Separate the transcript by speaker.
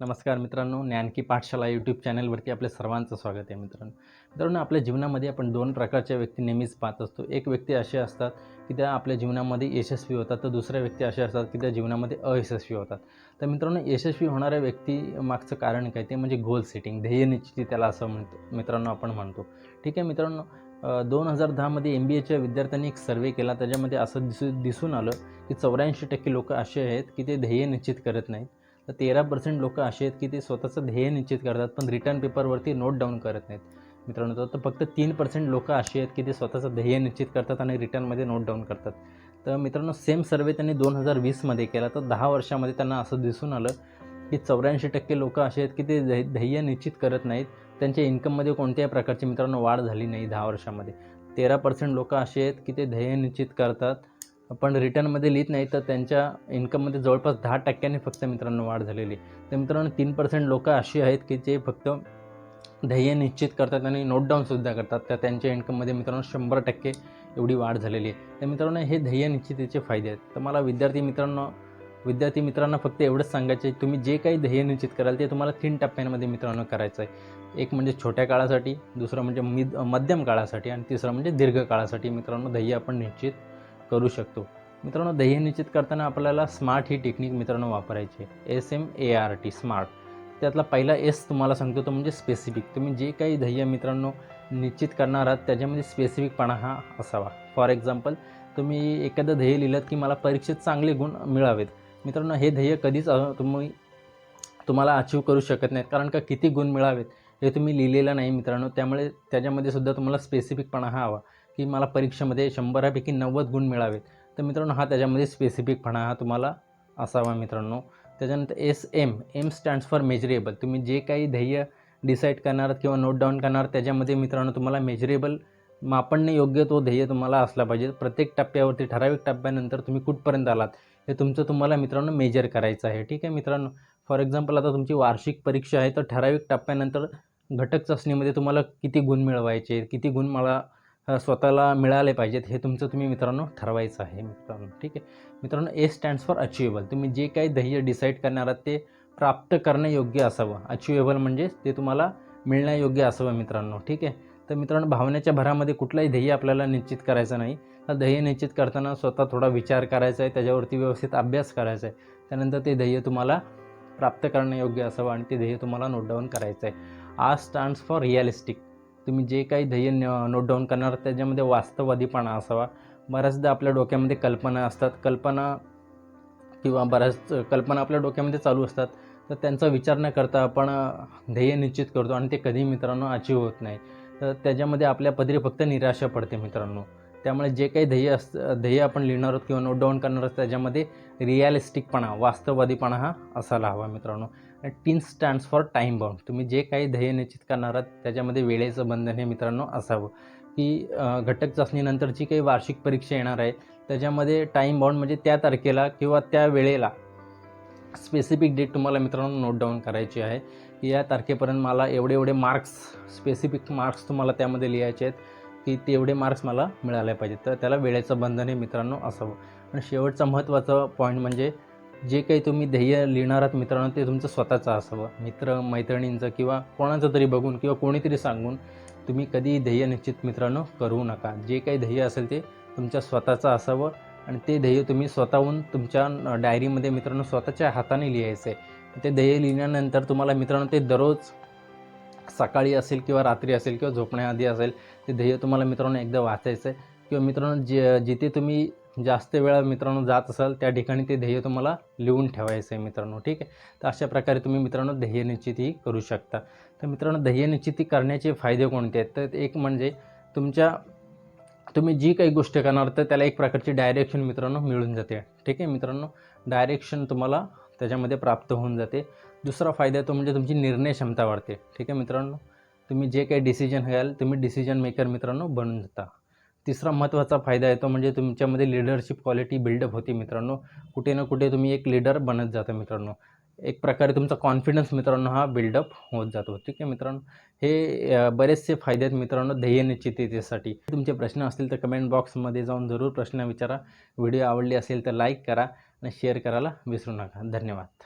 Speaker 1: नमस्कार मित्रांनो ज्ञानकी पाठशाला यूट्यूब चॅनलवरती आपल्या सर्वांचं स्वागत आहे मित्रांनो. मित्रांनो आपल्या जीवनामध्ये आपण दोन प्रकारच्या व्यक्ती नेहमीच पाहत असतो. एक व्यक्ती असे असतात की त्या आपल्या जीवनामध्ये यशस्वी होतात तर दुसऱ्या व्यक्ती असे असतात की त्या जीवनामध्ये अयशस्वी होतात. तर मित्रांनो यशस्वी होणाऱ्या व्यक्ती मागचं कारण काय? ते म्हणजे गोल सेटिंग ध्येय निश्चिती त्याला असं म्हणतो मित्रांनो आपण म्हणतो. ठीक आहे मित्रांनो दोन हजार दहामध्ये एम बी एच्या विद्यार्थ्यांनी एक सर्वे केला. त्याच्यामध्ये असं दिसू दिसून आलं की चौऱ्याऐंशी टक्के लोक असे आहेत की ते ध्येय निश्चित करत नाहीत. तर तेरा पर्सेंट लोक असे आहेत की ते स्वतःचं ध्येय निश्चित करतात पण रिटर्न पेपरवरती नोट डाऊन करत नाहीत. मित्रांनो तर- फक्त तीन पर्सेंट लोक असे आहेत की ते स्वतःचं ध्येय निश्चित करतात आणि रिटर्नमध्ये नोट डाऊन करतात. तर मित्रांनो सेम सर्वे त्यांनी दोन हजार वीसमध्ये केला. तर दहा वर्षामध्ये त्यांना असं दिसून आलं की चौऱ्याऐंशी टक्के लोक असे आहेत की ते ध्येय निश्चित करत नाहीत. त्यांच्या इन्कममध्ये कोणत्याही प्रकारची मित्रांनो वाढ झाली नाही दहा वर्षामध्ये. तेरा पर्सेंट लोक असे आहेत की ते ध्येय निश्चित करतात पण रिटर्नमध्ये लिहित नाही तर त्यांच्या इन्कममध्ये जवळपास दहा टक्क्यांनी फक्त मित्रांनो वाढ झालेली आहे. तर मित्रांनो तीन पर्सेंट लोक अशी आहेत की जे फक्त ध्येय निश्चित करतात आणि नोटडाऊनसुद्धा करतात. तर त्यांच्या इन्कममध्ये मित्रांनो शंभर टक्के एवढी वाढ झालेली आहे. तर मित्रांनो हे ध्येय निश्चितीचे फायदे आहेत. तर मला विद्यार्थी मित्रांनो विद्यार्थी मित्रांना फक्त एवढंच सांगायचं आहे तुम्ही जे काही ध्येय निश्चित कराल ते तुम्हाला तीन टप्प्यांमध्ये मित्रांनो करायचं आहे. एक म्हणजे छोट्या काळासाठी दुसरं म्हणजे मिद मध्यम काळासाठी आणि तिसरं म्हणजे दीर्घ काळासाठी मित्रांनो ध्येय आपण निश्चित करू शकतो. मित्रांनो ध्येय निश्चित करताना आपल्याला स्मार्ट ही टेक्निक मित्रांनो वापरायची आहे. S M A R T smart त्यातला पहिला एस तुम्हाला सांगतो तो म्हणजे स्पेसिफिक तुम्ही जे काही ध्येय मित्रांनो निश्चित करणार आहात त्याच्यामध्ये स्पेसिफिकपणा हा असावा. फॉर एक्झाम्पल तुम्ही एखादं ध्येय लिहिलं की मला परीक्षेत चांगले गुण मिळावेत. मित्रांनो हे ध्येय कधीच तुम्ही तुम्हाला अचीव करू शकत नाहीत. कारण का किती गुण मिळावेत हे तुम्ही लिहिलेलं नाही मित्रांनो. त्यामुळे त्याच्यामध्ये सुद्धा तुम्हाला स्पेसिफिकपणा हा हवा. की मला परीक्षेमध्ये शंभरापैकी नव्वद गुण मिळावेत. तर मित्रांनो हा त्याच्यामध्ये स्पेसिफिकपणा हा तुम्हाला असावा मित्रांनो. त्याच्यानंतर S M M stands for measurable तुम्ही जे काही ध्येय डिसाईड करणार किंवा नोट डाऊन करणार त्याच्यामध्ये मित्रांनो तुम्हाला मेजरेबल मापणने योग्य तो ध्येय तुम्हाला असला पाहिजे. प्रत्येक टप्प्यावरती ठराविक टप्प्यानंतर तुम्ही कुठपर्यंत आलात हे तुमचं तुम्हाला मित्रांनो मेजर करायचं आहे. ठीक आहे मित्रांनो? फॉर एक्झाम्पल आता तुमची वार्षिक परीक्षा आहे तर ठराविक टप्प्यानंतर घटक चाचणीमध्ये तुम्हाला किती गुण मिळवायचे किती गुण मला स्वतःला मिळाले पाहिजेत हे तुमचं तुम्ही मित्रांनो ठरवायचं आहे मित्रांनो. ठीक आहे? मित्रांनो ए स्टँड्स फॉर अचिवेबल तुम्ही जे काही ध्येय डिसाईड करणार आहात ते प्राप्त करण्यायोग्य असावं. अचिवेबल म्हणजे ते तुम्हाला मिळण्यायोग्य असावं मित्रांनो. ठीक आहे? तर मित्रांनो भावनेच्या भरामध्ये कुठलाही ध्येय आपल्याला निश्चित करायचं नाही. तर ध्येय निश्चित करताना स्वतः थोडा विचार करायचा आहे त्याच्यावरती व्यवस्थित अभ्यास करायचा आहे. त्यानंतर ते ध्येय तुम्हाला प्राप्त करण्यायोग्य असावं आणि ते ध्येय तुम्हाला नोट डाऊन करायचं आहे. आर स्टँड्स फॉर रिअलिस्टिक तुम्ही जे काही ध्येय नोट डाऊन करणार त्याच्यामध्ये वास्तववादीपणा असावा. बऱ्याचदा आपल्या डोक्यामध्ये कल्पना असतात. कल्पना किंवा बऱ्याच कल्पना आपल्या डोक्यामध्ये चालू असतात. तर त्यांचा विचार न करता आपण ध्येय निश्चित करतो आणि ते कधी मित्रांनो अचीव होत नाही. तर त्याच्यामध्ये आपल्या पदरी फक्त निराशा पडते मित्रांनो. त्यामुळे जे काही ध्येय अस ध्येय आपण लिहिणार आहोत किंवा नोट डाऊन करणार आहोत त्याच्यामध्ये रिअलिस्टिकपणा वास्तववादीपणा हा असायला हवा मित्रांनो. T's stands for time bound तुम्ही जे काही ध्येय निश्चित करणार आहात त्याच्यामध्ये वेळेचं बंधन हे मित्रांनो असावं. की घटक चाचणीनंतरची काही वार्षिक परीक्षा येणार आहे त्याच्यामध्ये टाईम बाउंड म्हणजे त्या तारखेला किंवा त्या वेळेला स्पेसिफिक डेट तुम्हाला मित्रांनो नोट डाऊन करायची आहे. की या तारखेपर्यंत मला एवढे एवढे मार्क्स स्पेसिफिक मार्क्स तुम्हाला त्यामध्ये लिहायचे आहेत की तेवढे मार्क्स मला मिळाले पाहिजेत. तर त्याला वेळेचं बंधन हे मित्रांनो असावं. आणि शेवटचा महत्त्वाचा पॉईंट म्हणजे जे काही तुम्ही ध्येय लिहिणार आहात मित्रांनो ते तुमचं स्वतःचं असावं. मित्र मैत्रिणींचं किंवा कोणाचं तरी बघून किंवा कोणीतरी सांगून तुम्ही कधी ध्येय निश्चित मित्रांनो करू नका. जे काही ध्येय असेल ते तुमच्या स्वतःचं असावं आणि ते ध्येय तुम्ही स्वतःहून तुमच्या डायरीमध्ये मित्रांनो स्वतःच्या हाताने लिहायचं आहे ते ध्येय लिहिल्यानंतर तुम्हाला मित्रांनो ते दररोज सकाळी असेल किंवा रात्री असेल किंवा झोपण्याआधी असेल ते ध्येय तुम्हाला मित्रांनो एकदा वाचायचं आहे किंवा मित्रांनो जे जिथे तुम्ही जास्त वेळा मित्रांनो जात असाल त्या ठिकाणी ते ध्येय तुम्हाला लिहून ठेवायचं आहे मित्रांनो ठीक आहे? तर अशा प्रकारे तुम्ही मित्रांनो ध्येय निश्चिती करू शकता. तर मित्रांनो ध्येय निश्चिती करण्याचे फायदे कोणते आहेत? तर एक म्हणजे तुमच्या तुम्ही जी काही गोष्ट करणार तर त्याला एक प्रकारची डायरेक्शन मित्रांनो मिळून जाते ठीक आहे? मित्रांनो डायरेक्शन तुम्हाला त्याच्यामध्ये प्राप्त होऊन जाते. दुसरा फायदा तो म्हणजे तुमची निर्णय क्षमता वाढते ठीक आहे मित्रांनो? तुम्ही जे काही डिसिजन घ्याल तुम्ही डिसिजन मेकर मित्रांनो बनून जाता. तिसरा महत्त्वाचा फायदा आहे तो म्हणजे तुमच्यामध्ये लिडरशिप क्वालिटी बिल्डअप होते मित्रांनो. कुठे ना कुठे तुम्ही एक लीडर बनत जाता मित्रांनो. एक प्रकारे तुमचा कॉन्फिडन्स मित्रांनो हा बिल्डअप होत जातो. ठीक आहे मित्रांनो? हे बरेचसे फायदे आहेत मित्रांनो ध्येय निश्चिततेसाठी. तुमचे प्रश्न असतील तर कमेंट बॉक्समध्ये जाऊन जरूर प्रश्न विचारा. व्हिडिओ आवडली असेल तर लाईक करा आणि शेअर करायला विसरू नका. धन्यवाद.